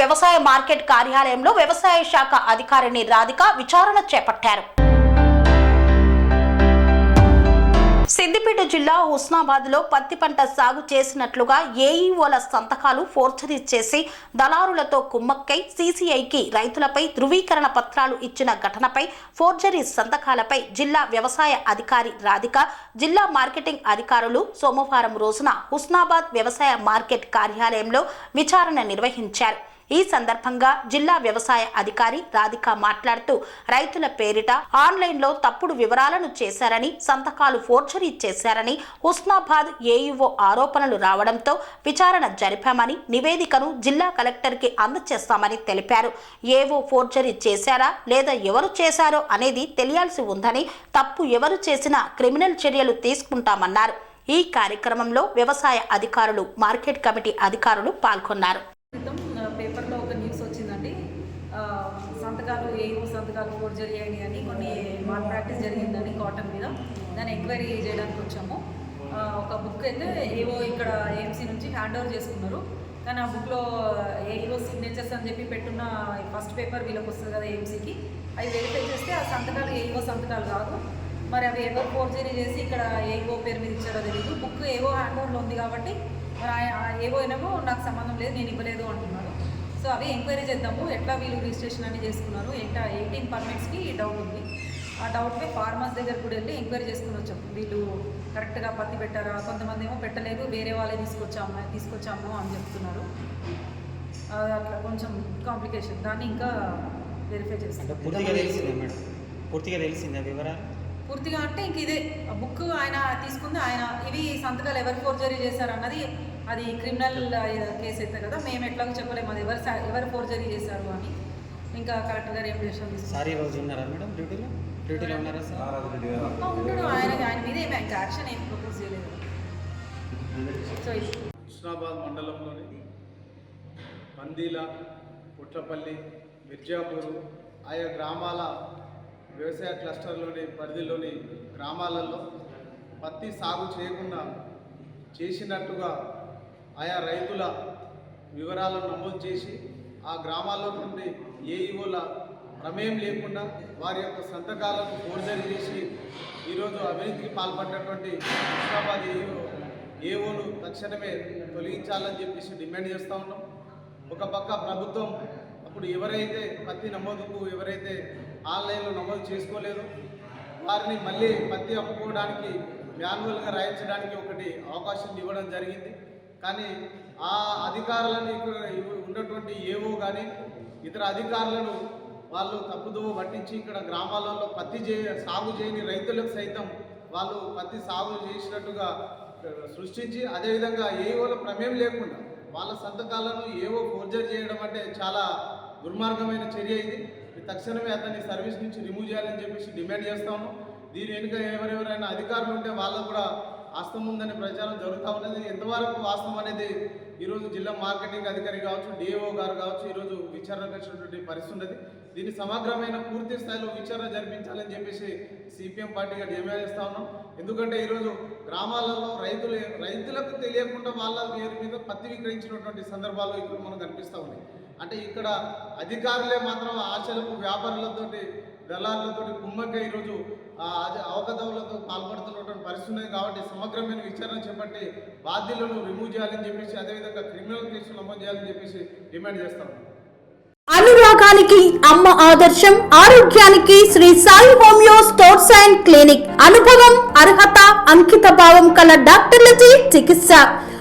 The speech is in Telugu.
వ్యవసాయ మార్కెట్ కార్యాలయంలో వ్యవసాయ శాఖ అధికారిని రాధిక విచారణ చేపట్టారు. సిద్దిపేట జిల్లా హుస్నాబాద్లో పత్తి పంట సాగు చేసినట్లుగా ఏఈఓల సంతకాలు ఫోర్జరీ చేసి దళారులతో కుమ్మక్కై సీసీఐకి రైతులపై ధృవీకరణ పత్రాలు ఇచ్చిన ఘటనపై ఫోర్జరీ సంతకాలపై జిల్లా వ్యవసాయ అధికారి రాధిక జిల్లా మార్కెటింగ్ అధికారులు సోమవారం రోజున హుస్నాబాద్ వ్యవసాయ మార్కెట్ కార్యాలయంలో విచారణ నిర్వహించారు. ఈ సందర్భంగా జిల్లా వ్యవసాయ అధికారి రాధిక మాట్లాడుతూ రైతుల పేరిట ఆన్లైన్లో తప్పుడు వివరాలను చేశారని సంతకాలు ఫోర్జరీ చేశారని హుస్నాబాద్ ఏఈఓ ఆరోపణలు రావడంతో విచారణ జరిపామని నివేదికను జిల్లా కలెక్టర్కి అందజేస్తామని తెలిపారు. ఏవో ఫోర్జరీ చేశారా లేదా ఎవరు చేశారో అనేది తెలియాల్సి ఉందని తప్పు ఎవరు చేసినా క్రిమినల్ చర్యలు తీసుకుంటామన్నారు. ఈ కార్యక్రమంలో వ్యవసాయ అధికారులు మార్కెట్ కమిటీ అధికారులు పాల్గొన్నారు క్రితం ఆ, పేపర్లో ఒక న్యూస్ వచ్చిందండి ఆ, సంతకాలు ఏవో సంతకాలు ఫోర్జరీ అయ్యాయి అని కొన్ని మాల్ ప్రాక్టీస్ జరిగిందని కాటన్ మీద దాన్ని ఎంక్వైరీ చేయడానికి వచ్చాము. ఒక బుక్ అయితే ఏవో ఇక్కడ ఏఎంసీ నుంచి హ్యాండ్ ఓవర్ చేసుకున్నారు. కానీ ఆ బుక్లో ఏవో సిగ్నేచర్స్ అని చెప్పి పెట్టున్న ఫస్ట్ పేపర్ వీళ్ళకి వస్తుంది కదా ఏఎంసీకి అవి వెరిఫై చేస్తే ఆ సంతకాలు ఏవో సంతకాలు కాదు. మరి అవి ఎవరు ఫోర్జరీ చేసి ఇక్కడ ఏవో పేరు మీద ఇచ్చారో తెలియదు బుక్ ఏవో హ్యాండ్ ఓవర్లో ఉంది కాబట్టి మరి ఏవో ఏమో నాకు సంబంధం లేదు నేను ఇవ్వలేదు అంటున్నాను సో అవి ఎంక్వైరీ చేద్దాము. ఎట్లా వీళ్ళు రిజిస్ట్రేషన్ అని చేసుకున్నారు? ఎంత ఎయిటీన్ పర్మిట్స్కి డౌట్ ఉంది. ఆ డౌట్పై ఫార్మర్స్ దగ్గర కూడా వెళ్ళి ఎంక్వైరీ చేసుకుని వచ్చాం వీళ్ళు కరెక్ట్గా పత్తి పెట్టారా? కొంతమంది ఏమో పెట్టలేదు వేరే వాళ్ళే తీసుకొచ్చాము తీసుకొచ్చాము అని చెప్తున్నారు. అట్లా కొంచెం కాంప్లికేషన్. దాన్ని ఇంకా వెరిఫై అంటే చేస్తాం పూర్తిగా మేడం? పూర్తిగా తెలిసిందా వివరాలు? పూర్తిగా అంటే ఇంక ఇదే బుక్ ఆయన తీసుకుంది. ఆయన ఇవి సంతకాలు ఎవరు ఫోర్జరీ చేశారు అన్నది అది క్రిమినల్ కేసు అయితే కదా మేము ఎట్లాగో చెప్పలేము. అది ఎవరు ఎవరు ఫోర్జరీ చేశారు అని. ఇంకా కరెక్ట్గా రేపు చేసాం సార్ రోజు ఉన్నారా మేడం డ్యూటీలో? డ్యూటీలో ఉన్నారా సార్? ఉన్నాడు. ఆయన ఆయన మీద ఏమి ఇంకా యాక్షన్ ఏం ప్రపోజ్ చేయలేదు. సో ఇది. హుస్నాబాద్ మండలంలోని పందీల పుట్లపల్లి మిర్జాపూరు ఆయా గ్రామాల వ్యవసాయ క్లస్టర్లోని పరిధిలోని గ్రామాలలో పత్తి సాగు చేయకుండా చేసినట్టుగా ఆయా రైతుల వివరాలను నమోదు చేసి ఆ గ్రామాల్లో నుండి ఏఈఓల ప్రమేయం లేకుండా వారి యొక్క సంతకాలను ఫోర్జరీ చేసి ఈరోజు అవినీతికి పాల్పడినటువంటి హుస్నాబాద్ ఏఈఓ ఏఓను తక్షణమే తొలగించాలని చెప్పేసి డిమాండ్ చేస్తూ ఉన్నాం. ఒక పక్క ప్రభుత్వం ఇప్పుడు ఎవరైతే పత్తి నమోదుకు ఎవరైతే ఆన్లైన్లో నమోదు చేసుకోలేదు వారిని మళ్ళీ పత్తి అమ్ముకోవడానికి మాన్యువల్గా రాయించడానికి ఒకటి అవకాశం ఇవ్వడం జరిగింది. కానీ ఆ అధికారులను ఇక్కడ ఉన్నటువంటి ఏవో కానీ ఇతర అధికారులను వాళ్ళు తప్పుదోవ పట్టించి ఇక్కడ గ్రామాలలో పత్తి చే సాగు చేయని రైతులకు సైతం వాళ్ళు పత్తి సాగు చేసినట్టుగా సృష్టించి అదేవిధంగా ఏఓల ప్రమేయం లేకుండా వాళ్ళ సంతకాలను ఏవో ఫోర్జర్ చేయడం అంటే చాలా దుర్మార్గమైన చర్య ఇది. తక్షణమే అతన్ని సర్వీస్ నుంచి రిమూవ్ చేయాలని చెప్పేసి డిమాండ్ చేస్తాము దీని వెనుక ఎవరెవరైనా అధికారులు ఉంటే వాళ్ళకు కూడా వాస్తవం ఉందనే ప్రచారం జరుగుతూ ఉన్నది. ఎంతవరకు వాస్తవం అనేది ఈరోజు జిల్లా మార్కెటింగ్ అధికారి కావచ్చు డిఏఓ గారు కావచ్చు ఈరోజు విచారణ చేసినటువంటి పరిస్థితి ఉన్నది. దీన్ని సమగ్రమైన పూర్తి స్థాయిలో విచారణ జరిపించాలని చెప్పేసి సిపిఎం పార్టీగా డిమాండ్ చేస్తా ఉన్నాం. ఎందుకంటే ఈరోజు గ్రామాలలో రైతులు రైతులకు తెలియకుండా వాళ్ళ పేరు మీద పత్తి విక్రయించినటువంటి సందర్భాలు ఇప్పుడు మనకు కనిపిస్తూ ఉన్నాయి. అంటే ఇక్కడ అధికారులే మాత్రం ఆశలకు వ్యాపారులతోటి దళారులతో కుమ్మక్క ఈరోజు ఆ, అవకతవలతో పాల్పడుతున్నటువంటి పరిస్థితి ఉన్నది కాబట్టి సమగ్రమైన విచారణ చేపట్టి బాధ్యులను రిమూవ్ చేయాలని చెప్పేసి అదేవిధంగా క్రిమినల్ కేసులు నమోదు చేయాలని చెప్పేసి డిమాండ్ చేస్తాం. అనురాగానికి అమ్మ ఆదర్శం ఆరోగ్యానికి Shri Sai homeo stores and clinic. అనుభవం అర్హత అంకిత భావం కల డాక్టర్లచే చికిత్స.